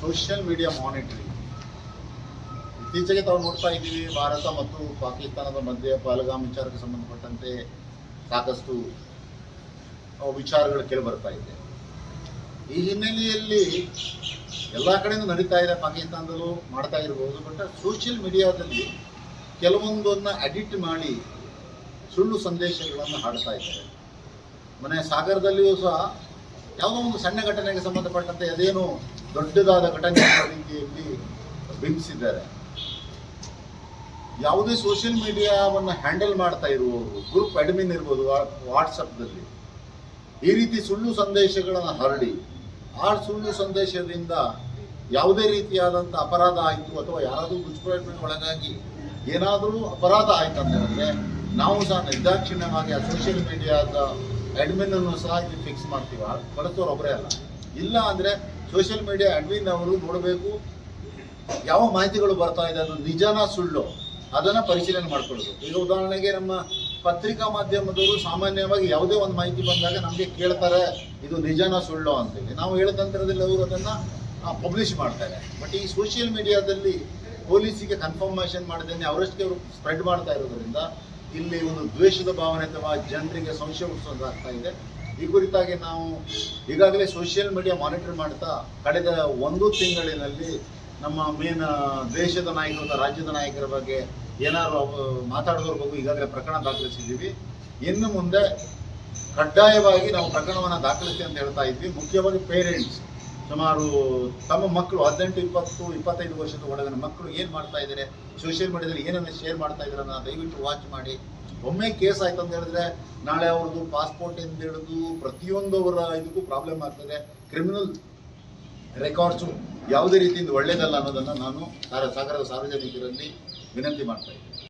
Social media monitoring ಇತ್ತೀಚೆಗೆ ತಾವು ನೋಡ್ತಾ ಇದ್ದೀವಿ, ಭಾರತ ಮತ್ತು ಪಾಕಿಸ್ತಾನದ ಮಧ್ಯೆ ಪಹಲ್ಗಾಮ್ ವಿಚಾರಕ್ಕೆ ಸಂಬಂಧಪಟ್ಟಂತೆ ಸಾಕಷ್ಟು ವಿಚಾರಗಳು ಕೇಳಿ ಬರ್ತಾ ಇದೆ. ಈ ಹಿನ್ನೆಲೆಯಲ್ಲಿ ಎಲ್ಲ ಕಡೆನೂ ನಡೀತಾ ಇದೆ ಪಾಕಿಸ್ತಾನದಲ್ಲೂ ಮಾಡ್ತಾ ಇರಬಹುದು ಬಟ್ ಸೋಷಿಯಲ್ ಮೀಡಿಯಾದಲ್ಲಿ ಕೆಲವೊಂದನ್ನು ಅಡಿಟ್ ಮಾಡಿ ಸುಳ್ಳು ಸಂದೇಶಗಳನ್ನು ಹಾಡ್ತಾ ಇದ್ದಾರೆ. ಮನೆ ಸಾಗರದಲ್ಲಿಯೂ ಸಹ ಯಾವುದೋ ಒಂದು ಸಣ್ಣ ಘಟನೆಗೆ ಸಂಬಂಧಪಟ್ಟಂತೆ ಅದೇನು ದೊಡ್ಡದಾದ ಘಟನೆ ರೀತಿಯಲ್ಲಿ ಬಿಂಬಿಸಿದ್ದಾರೆ. ಯಾವುದೇ ಸೋಷಿಯಲ್ ಮೀಡಿಯಾವನ್ನು ಹ್ಯಾಂಡಲ್ ಮಾಡ್ತಾ ಇರುವವರು ಗ್ರೂಪ್ ಅಡ್ಮಿನ್ ಇರ್ಬೋದು ವಾಟ್ಸಪ್ದಲ್ಲಿ ಈ ರೀತಿ ಸುಳ್ಳು ಸಂದೇಶಗಳನ್ನು ಹರಡಿ, ಆ ಸುಳ್ಳು ಸಂದೇಶದಿಂದ ಯಾವುದೇ ರೀತಿಯಾದಂಥ ಅಪರಾಧ ಆಯಿತು ಅಥವಾ ಯಾರಾದರೂ ದುಷ್ಪ್ರಯತ್ನಕ್ಕೆ ಒಳಗಾಗಿ ಏನಾದರೂ ಅಪರಾಧ ಆಯಿತು ಅಂತ ಹೇಳಿದ್ರೆ, ನಾವು ಸಹ ನಿರ್ದಾಕ್ಷಿಣ್ಯವಾಗಿ ಆ ಸೋಷಿಯಲ್ ಮೀಡಿಯಾದ ಅಡ್ಮಿನ್ ಅನ್ನು ಸಹ ಇಲ್ಲಿ ಫಿಕ್ಸ್ ಮಾಡ್ತೀವಿ. ಬಳಸೋರು ಒಬ್ಬರೇ ಅಲ್ಲ. ಇಲ್ಲ ಅಂದರೆ ಸೋಷಿಯಲ್ ಮೀಡಿಯಾ ಅಡ್ಮಿನ್ ಅವರು ನೋಡಬೇಕು ಯಾವ ಮಾಹಿತಿಗಳು ಬರ್ತಾ ಇದೆ ಅದು ನಿಜನ ಸುಳ್ಳು ಅದನ್ನ ಪರಿಶೀಲನೆ ಮಾಡ್ಕೊಳ್ಳೋದು. ಈಗ ಉದಾಹರಣೆಗೆ ನಮ್ಮ ಪತ್ರಿಕಾ ಮಾಧ್ಯಮದವರು ಸಾಮಾನ್ಯವಾಗಿ ಯಾವುದೇ ಒಂದು ಮಾಹಿತಿ ಬಂದಾಗ ನಮಗೆ ಕೇಳ್ತಾರೆ, ಇದು ನಿಜನ ಸುಳ್ಳು ಅಂತೇಳಿ ನಾವು ಹೇಳಿದ ಅವರು ಅದನ್ನ ಪಬ್ಲಿಷ್ ಮಾಡ್ತಾರೆ. ಬಟ್ ಈ ಸೋಷಿಯಲ್ ಮೀಡಿಯಾದಲ್ಲಿ ಪೊಲೀಸಿಗೆ ಕನ್ಫರ್ಮೇಷನ್ ಮಾಡದೇನೆ ಅವರಷ್ಟೇ ಅವರು ಸ್ಪ್ರೆಡ್ ಮಾಡ್ತಾ ಇರೋದ್ರಿಂದ ಇಲ್ಲಿ ಒಂದು ದ್ವೇಷದ ಭಾವನೆ ಅಥವಾ ಜನರಿಗೆ ಸಂಶಯ ಹುಟ್ಟಿಸೋದಾಗ್ತಾ ಇದೆ. ಈ ಕುರಿತಾಗಿ ನಾವು ಈಗಾಗಲೇ ಸೋಷಿಯಲ್ ಮೀಡಿಯಾ ಮಾನಿಟರ್ ಮಾಡ್ತಾ ಕಳೆದ ಒಂದು ತಿಂಗಳಿನಲ್ಲಿ ನಮ್ಮ ಮೇನ್ ದೇಶದ ನಾಯಕರು ರಾಜ್ಯದ ನಾಯಕರ ಬಗ್ಗೆ ಏನಾದ್ರು ಮಾತಾಡೋದ್ರ ಬಗ್ಗೆ ಈಗಾಗಲೇ ಪ್ರಕರಣ ದಾಖಲಿಸಿದ್ದೀವಿ. ಇನ್ನು ಮುಂದೆ ಕಡ್ಡಾಯವಾಗಿ ನಾವು ಪ್ರಕರಣವನ್ನು ದಾಖಲಿಸಿ ಅಂತ ಹೇಳ್ತಾ ಇದ್ವಿ. ಮುಖ್ಯವಾಗಿ ಪೇರೆಂಟ್ಸ್ ಸುಮಾರು ತಮ್ಮ ಮಕ್ಕಳು ಹದಿನೆಂಟು, ಇಪ್ಪತ್ತು, ಇಪ್ಪತ್ತೈದು ವರ್ಷದ ಒಳಗಿನ ಮಕ್ಕಳು ಏನು ಮಾಡ್ತಾ ಇದ್ದಾರೆ? ಸೋಷಿಯಲ್ ಮೀಡಿಯಾದಲ್ಲಿ ಏನನ್ನು ಶೇರ್ ಮಾಡ್ತಾ ಇದ್ದಾರೆ ಅನ್ನೋದನ್ನ ದಯವಿಟ್ಟು ವಾಚ್ ಮಾಡಿ. ಒಮ್ಮೆ ಕೇಸ್ ಆಯ್ತು ಅಂತ ಹೇಳಿದ್ರೆ ನಾಳೆ ಅವ್ರದ್ದು ಪಾಸ್ಪೋರ್ಟ್ ಎಂದು ಹಿಡಿದು ಪ್ರತಿಯೊಂದು ಅವರ ಇದಕ್ಕೂ ಪ್ರಾಬ್ಲಮ್ ಆಗ್ತದೆ. ಕ್ರಿಮಿನಲ್ ರೆಕಾರ್ಡ್ಸು ಯಾವುದೇ ರೀತಿಯಿಂದ ಒಳ್ಳೆಯದಲ್ಲ ಅನ್ನೋದನ್ನು ನಾನು ಸಾಗರದ ಸಾರ್ವಜನಿಕರಲ್ಲಿ ವಿನಂತಿ ಮಾಡ್ತಾ ಇದ್ದೀನಿ.